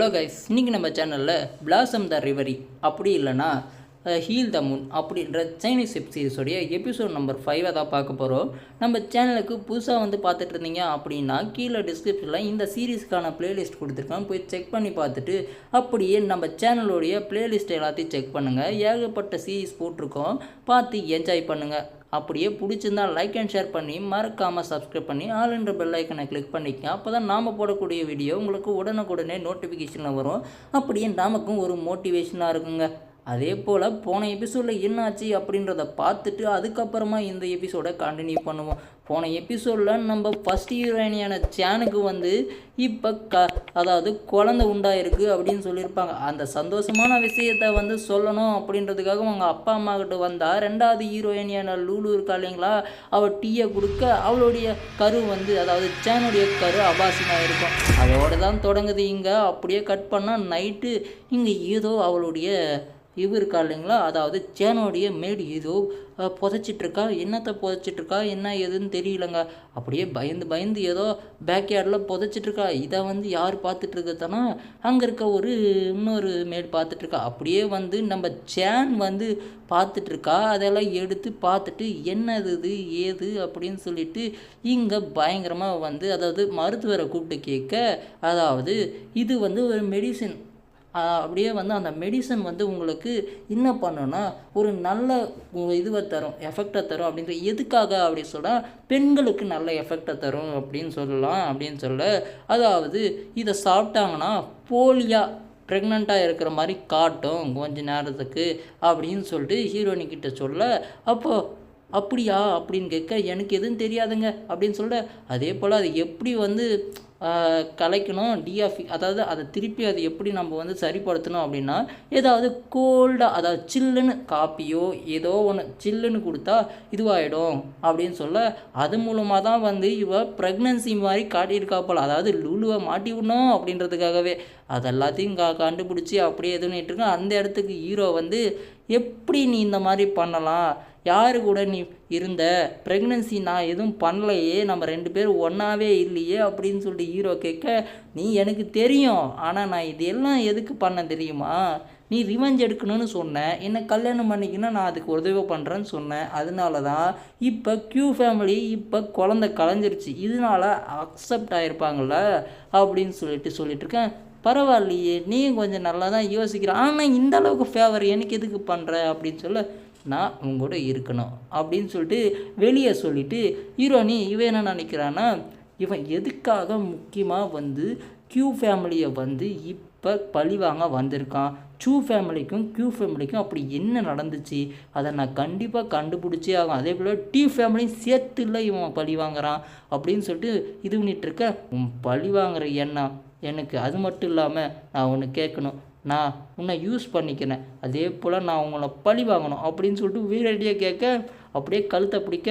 Hello guys இன்றைக்கி நம்ம சேனலில் பிளாசம் த ரிவரி அப்படி இல்லைனா ஹீல் த மூன் அப்படின்ற சைனீஸ் வெப் சீரிஸோடைய எபிசோட் நம்பர் ஃபைவை தான் பார்க்க போகிறோம் நம்ம சேனலுக்கு புதுசாக வந்து பார்த்துட்டு இருந்தீங்க அப்படின்னா கீழே டிஸ்கிரிப்ஷனில் இந்த சீரீஸ்க்கான பிளேலிஸ்ட் கொடுத்துருக்கோம் போய் செக் பண்ணி பார்த்துட்டு அப்படியே நம்ம சேனலுடைய பிளேலிஸ்ட் எல்லாத்தையும் செக் பண்ணுங்கள் ஏகப்பட்ட சீரீஸ் போட்டிருக்கோம். பார்த்து என்ஜாய் பண்ணுங்கள் அப்படியே பிடிச்சிருந்தா லைக் அண்ட் ஷேர் பண்ணி மறக்காமல் சப்ஸ்கிரைப் பண்ணி ஆல் என்ற பெல் ஐக்கனை கிளிக் பண்ணிக்க அப்போ தான் நாம் போடக்கூடிய வீடியோ உங்களுக்கு உடனுக்குடனே நோட்டிஃபிகேஷனில் வரும். அப்படியே நமக்கும் ஒரு மோட்டிவேஷனாக இருக்குங்க. அதே போல் போன எபிசோடில் என்னாச்சு அப்படின்றத பார்த்துட்டு அதுக்கப்புறமா இந்த எபிசோடை கண்டினியூ பண்ணுவோம். போன எபிசோடில் நம்ம ஃபஸ்ட் ஹீரோயினியான சேனுக்கு வந்து இப்போ க அதாவது குழந்தை உண்டாயிருக்கு அப்படின்னு சொல்லியிருப்பாங்க. அந்த சந்தோஷமான விஷயத்தை வந்து சொல்லணும் அப்படின்றதுக்காக அவங்க அப்பா அம்மா கிட்ட வந்தால் ரெண்டாவது ஹீரோயினியான லூலு இருக்கா இல்லைங்களா? அவள் டீயை கொடுக்க அவளுடைய கரு வந்து அதாவது சேனுடைய கரு அபாசமாக இருக்கும். அதோடு தான் தொடங்குது இங்கே. அப்படியே கட் பண்ணால் நைட்டு இங்கே ஏதோ அவளுடைய இவ இருக்கா இல்லைங்களா? அதாவது சேனோடைய மேடு ஏதோ புதைச்சிட்ருக்கா? என்னத்தை புதைச்சிட்ருக்கா? என்ன ஏதுன்னு தெரியலங்க. அப்படியே பயந்து பயந்து ஏதோ பேக்யார்டில் புதைச்சிட்ருக்கா. இதை வந்து யார் பார்த்துட்ருக்கத்தானா அங்கே இருக்க ஒரு இன்னொரு மேடு பார்த்துட்ருக்கா. அப்படியே வந்து நம்ம சேன் வந்து பார்த்துட்ருக்கா. அதெல்லாம் எடுத்து பார்த்துட்டு என்னது இது ஏது அப்படின்னு சொல்லிட்டு இங்கே பயங்கரமாக வந்து அதாவது மருத்துவரை கூப்பிட்டு கேட்க அதாவது இது வந்து ஒரு மெடிசின் அப்படியே வந்து அந்த மெடிசன் வந்து உங்களுக்கு என்ன பண்ணுன்னா ஒரு நல்ல இதுவை தரும் எஃபெக்டை தரும் அப்படின்ற எதுக்காக அப்படி சொன்னால் பெண்களுக்கு நல்ல எஃபெக்டை தரும் அப்படின்னு சொல்லலாம் அப்படின்னு சொல்ல. அதாவது இதை சாப்பிட்டாங்கன்னா போலியா ப்ரெக்னெண்ட்டாக இருக்கிற மாதிரி காட்டும் கொஞ்ச நேரத்துக்கு அப்படின்னு சொல்லிட்டு ஹீரோயினி கிட்ட சொல்ல அப்போது அப்படியா அப்படின்னு கேட்க எனக்கு எதுவும் தெரியாதுங்க அப்படின்னு சொல்ல. அதே போல் அது எப்படி வந்து கலைக்கணும் டிஆஃபி e, அதாவது அதை திருப்பி அதை எப்படி நம்ம வந்து சரிப்படுத்தணும் அப்படின்னா ஏதாவது கோல்டாக அதாவது சில்லுன்னு காப்பியோ ஏதோ ஒன்று சில்லுன்னு கொடுத்தா இதுவாகிடும் அப்படின்னு சொல்ல அது மூலமாக தான் வந்து இவ ப்ரெக்னன்சி மாதிரி காட்டியிருக்கா போல். அதாவது லுலுவை மாட்டி விடணும் அப்படின்றதுக்காகவே. அதெல்லாத்தையும் கா கண்டுபிடிச்சி அப்படியே இது அந்த இடத்துக்கு ஹீரோ வந்து எப்படி நீ இந்த மாதிரி பண்ணலாம்? யாரு கூட நீ இருந்த? ப்ரெக்னன்சி நான் எதுவும் பண்ணலையே. நம்ம ரெண்டு பேரும் ஒன்றாவே இல்லையே. அப்படின்னு சொல்லிட்டு ஹீரோ கேட்க நீ எனக்கு தெரியும். ஆனால் நான் இது எல்லாம் எதுக்கு பண்ண தெரியுமா? நீ ரிவெஞ்ச் எடுக்கணும்னு சொன்னேன் என்னை கல்யாணம் பண்ணிக்கினா நான் அதுக்கு உதவி பண்ணுறேன்னு சொன்னேன் அதனால தான் இப்போ க்யூ ஃபேமிலி இப்போ குழந்த கலைஞ்சிருச்சு இதனால அக்செப்ட் ஆகிருப்பாங்கள்ல அப்படின்னு சொல்லிட்டு சொல்லிட்டுருக்கேன் பரவாயில்லையே நீ கொஞ்சம் நல்லா தான் யோசிக்கிற. ஆனால் இந்த அளவுக்கு ஃபேவர் எனக்கு எதுக்கு பண்ணுற அப்படின்னு சொல்ல நான் உங்களோட இருக்கணும் அப்படின்னு சொல்லிட்டு வெளியே சொல்லிவிட்டு ஹீரோனி இவன் என்ன நினைக்கிறான்னா இவன் எதுக்காக முக்கியமாக வந்து க்யூ ஃபேமிலியை வந்து இப் இப்போ பழி வாங்க வந்திருக்கான்? சூ ஃபேமிலிக்கும் க்யூ ஃபேமிலிக்கும் அப்படி என்ன நடந்துச்சு? அதை நான் கண்டிப்பாக கண்டுபிடிச்சே ஆகும் அதே போல் டி ஃபேமிலியும் சேர்த்து இல்லை இவன் பழி வாங்குறான் அப்படின்னு சொல்லிட்டு இது பண்ணிகிட்ருக்க உன் பழி வாங்குற எண்ணம் எனக்கு அது மட்டும் இல்லாமல் நான் ஒன்று கேட்கணும். நான் உன்னை யூஸ் பண்ணிக்கிறேன். அதே போல் நான் உங்களை பழி வாங்கணும். அப்படின்னு சொல்லிட்டு வீரடியாக கேட்க அப்படியே கழுத்தை பிடிக்க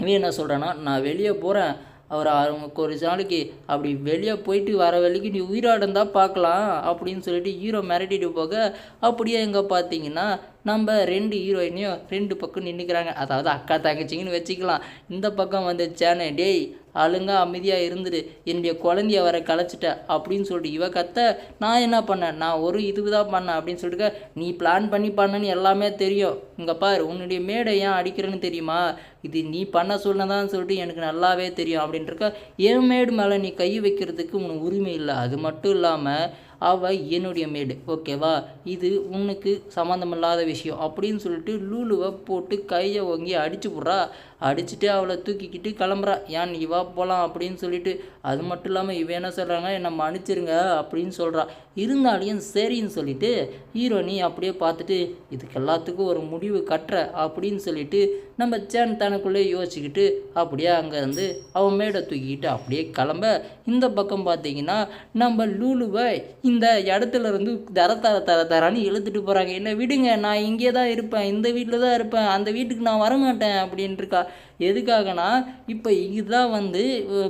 இவன் என்ன சொல்கிறான்னா நான் வெளியே போகிறேன் அவர் அவங்க ஒரு நாளைக்கு அப்படி வெளியே போயிட்டு வர வரைக்கும் நீ உயிரோட இருந்தால் பார்க்கலாம் அப்படின்னு சொல்லிட்டு ஹீரோ மிரட்டிட்டு போக அப்படியே எங்கே பார்த்தீங்கன்னா நம்ம ரெண்டு ஹீரோயினையும் ரெண்டு பக்கம் நின்றுக்கிறாங்க அதாவது அக்கா தங்கச்சிங்கன்னு வச்சுக்கலாம். இந்த பக்கம் வந்து சேனே டேய் ஆளுங்க அமைதியாக இருந்துடு என்னுடைய குழந்தைய வர கலைச்சிட்ட. அப்படின்னு சொல்லிட்டு இவ கத்த நான் என்ன பண்ணேன்? நான் ஒரு இதுக்கு தான் பண்ணேன். அப்படின்னு சொல்லிட்டு நீ பிளான் பண்ணி பண்ணன்னு எல்லாமே தெரியும். இங்கே பாரு உன்னுடைய மேடை ஏன் அடிக்கிறேன்னு தெரியுமா? இது நீ பண்ண சொன்னதான்னு சொல்லிட்டு எனக்கு நல்லாவே தெரியும். அப்படின்ட்டு இருக்க என் மேடு மேலே நீ கை வைக்கிறதுக்கு உனக்கு உரிமை இல்லை. அது மட்டும் இல்லாமல் அவ என்னுடைய மேடு ஓகேவா இது உனக்கு சம்மந்தமில்லாத விஷயம். அப்படின்னு சொல்லிட்டு லூலுவை போட்டு கையை ஓங்கி அடிச்சு விட்றா அடிச்சுட்டு அவளை தூக்கிக்கிட்டு கிளம்புறா. ஏன் நீ வா போகலாம் அப்படின்னு சொல்லிட்டு அது மட்டும் இல்லாமல் இவ என்ன சொல்கிறாங்க என்னை மன்னிச்சிருங்க அப்படின்னு சொல்கிறா இருந்தாலையும் சரின்னு சொல்லிட்டு ஹீரோனி அப்படியே பார்த்துட்டு இதுக்கு எல்லாத்துக்கும் ஒரு முடிவு கட்டுற அப்படின்னு சொல்லிட்டு நம்ம சேன் தனக்குள்ளே யோசிச்சுக்கிட்டு அப்படியே அங்கேருந்து அவன் மேடை தூக்கிக்கிட்டு அப்படியே கிளம்ப. இந்த பக்கம் பார்த்தீங்கன்னா நம்ம லூலுவை இந்த இடத்துல இருந்து தர தர தர தரான்னு இழுத்துட்டு போகிறாங்க என்ன விடுங்க நான் இங்கே தான் இருப்பேன் இந்த வீட்டில் தான் இருப்பேன் அந்த வீட்டுக்கு நான் வரமாட்டேன் அப்படின்ட்டு இருக்கா. எதுக்காகனா இப்போ இதுதான் வந்து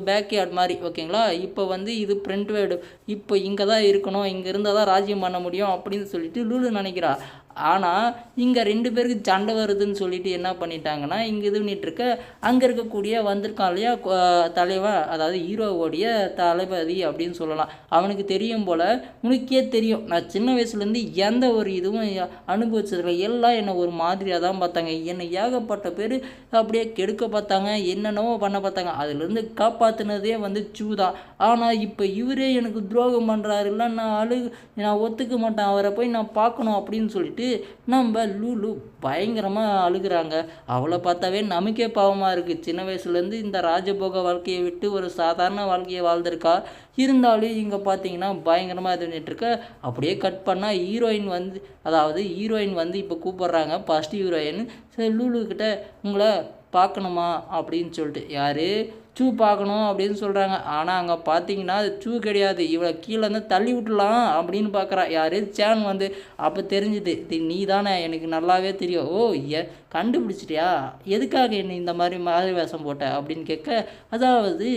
பேக்யார்ட் மாதிரி ஓகேங்களா? இப்போ வந்து இது பிரிண்ட் வேர்டு இப்போ இங்கே தான் இருக்கணும் இங்கே இருந்தால் தான் ராஜ்யம் பண்ண முடியும் அப்படின்னு சொல்லிட்டு லூலு நினைக்கிறா. ஆனால் இங்கே ரெண்டு பேருக்கு சண்டை வருதுன்னு சொல்லிட்டு என்ன பண்ணிட்டாங்கன்னா இங்கே இது பண்ணிட்டு அங்கே இருக்கக்கூடிய வந்திருக்கான் இல்லையா தலைவன் அதாவது ஹீரோவோடைய தளபதி அப்படின்னு சொல்லலாம். அவனுக்கு தெரியும் போல் உனக்கே தெரியும். நான் சின்ன வயசுலேருந்து எந்த ஒரு இதுவும் அனுபவிச்சதில்லை. எல்லாம் என்னை ஒரு மாதிரியாக தான் பார்த்தாங்க. என்னை ஏகப்பட்ட பேர் அப்படியே கெடுக்க பார்த்தாங்க என்னென்னவோ பண்ண பார்த்தாங்க. அதுலேருந்து காப்பாற்றினதே வந்து சூ தான் ஆனால் இப்போ இவரே எனக்கு துரோகம் பண்ணுறாரு இல்லை நான் அழு நான் ஒத்துக்க மாட்டேன். அவரை போய் நான் பார்க்கணும் அப்படின்னு சொல்லிட்டு நம்ம லூலு பயங்கரமாக அழுகுறாங்க. அவளை பார்த்தாவே நமக்கே பாவமாக இருக்குது சின்ன வயசுலேருந்து இந்த ராஜபோக வாழ்க்கையை விட்டு ஒரு சாதாரண வாழ்க்கையை வாழ்ந்திருக்கா. இருந்தாலும் இங்கே பார்த்தீங்கன்னா பயங்கரமாக இது பண்ணிட்டுருக்க அப்படியே கட் பண்ணால் ஹீரோயின் வந்து அதாவது ஹீரோயின் வந்து இப்போ கூப்பிட்றாங்க. ஃபஸ்ட் ஹீரோயின் சரி லூலு கிட்ட உங்களை பார்க்கணுமா அப்படின்னு சொல்லிட்டு. யார்? சூ பார்க்கணும் அப்படின்னு சொல்கிறாங்க ஆனால் அங்கே பார்த்தீங்கன்னா அது சூ கிடையாது. இவளை கீழே இருந்து தள்ளி விட்டுலாம் அப்படின்னு பார்க்குறா. யார்? சேன் வந்து அப்போ தெரிஞ்சுது நீ தானே எனக்கு நல்லாவே தெரியும். ஓ ஏ கண்டுபிடிச்சிட்டியா? எதுக்காக என்னை இந்த மாதிரி மாதிரி வேஷம் போட்ட? அப்படின்னு கேட்க அதாவது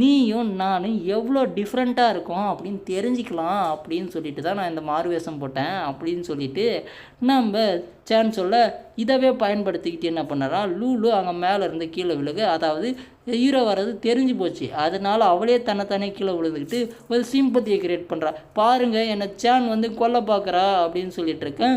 நீயும் நானும் எவ்வளோ டிஃப்ரெண்ட்டாக இருக்கோம் அப்படின்னு தெரிஞ்சுக்கலாம் அப்படின்னு சொல்லிட்டு தான் நான் இந்த மாறுவேஷம் போட்டேன் அப்படின்னு சொல்லிட்டு நம்ம சேன் சொல்ல இதவே பயன்படுத்திக்கிட்டு என்ன பண்ணறா? லூலு அங்கே மேலே இருந்து கீழே விழுக. அதாவது ஹீரோ வர்றது தெரிஞ்சு போச்சு. அதனால அவளே தன்னைத்தானே கீழே விழுந்துக்கிட்டு ஒரு சிம்பத்தியை கிரியேட் பண்ணுறா பாருங்கள் என்னை சேன் வந்து கொல்ல பார்க்குறா அப்படின்னு சொல்லிட்டு இருக்கேன்.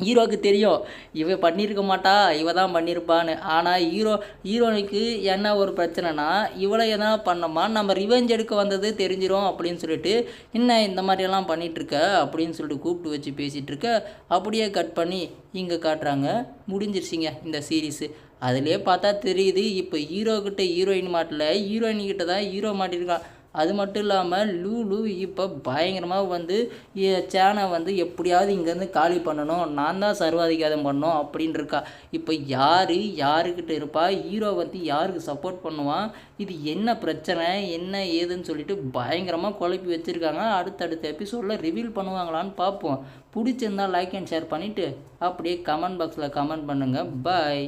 ஹீரோக்கு தெரியும் இவ பண்ணியிருக்க மாட்டா இவ தான் பண்ணியிருப்பான்னு ஆனால் ஹீரோ ஹீரோனுக்கு என்ன ஒரு பிரச்சனைனா இவளை எதனா பண்ணோமா நம்ம ரிவெஞ்ச் எடுக்க வந்தது தெரிஞ்சிடும் அப்படின்னு சொல்லிட்டு என்ன இந்த மாதிரியெல்லாம் பண்ணிகிட்ருக்க இருக்க அப்படின்னு சொல்லிட்டு கூப்பிட்டு வச்சு பேசிகிட்டு இருக்க அப்படியே கட் பண்ணி இங்கே காட்டுறாங்க. முடிஞ்சிருச்சிங்க இந்த சீரீஸு அதிலே பார்த்தா தெரியுது இப்போ ஹீரோக்கிட்ட ஹீரோயின் மாட்டில் ஹீரோயின் கிட்ட தான் ஹீரோ மாட்டிருக்கான் அது மட்டும் இல்லாமல் லூலு இப்போ பயங்கரமாக வந்து சேனை வந்து எப்படியாவது இங்கேருந்து காலி பண்ணணும் நான் தான் சர்வாதிகாரம் பண்ணோம் அப்படின்னு இருக்கா இப்போ யார் யாருக்கிட்ட இருப்பா? ஹீரோ வந்து யாருக்கு சப்போர்ட் பண்ணுவான் இது என்ன பிரச்சனை? என்ன ஏதுன்னு சொல்லிட்டு பயங்கரமாக குழப்பி வச்சுருக்காங்க. அடுத்தடுத்த எபிசோடில் ரிவீல் பண்ணுவாங்களான்னு பார்ப்போம் பிடிச்சிருந்தா லைக் அண்ட் ஷேர் பண்ணிவிட்டு அப்படியே கமெண்ட் பாக்ஸில் கமெண்ட் பண்ணுங்கள் பாய்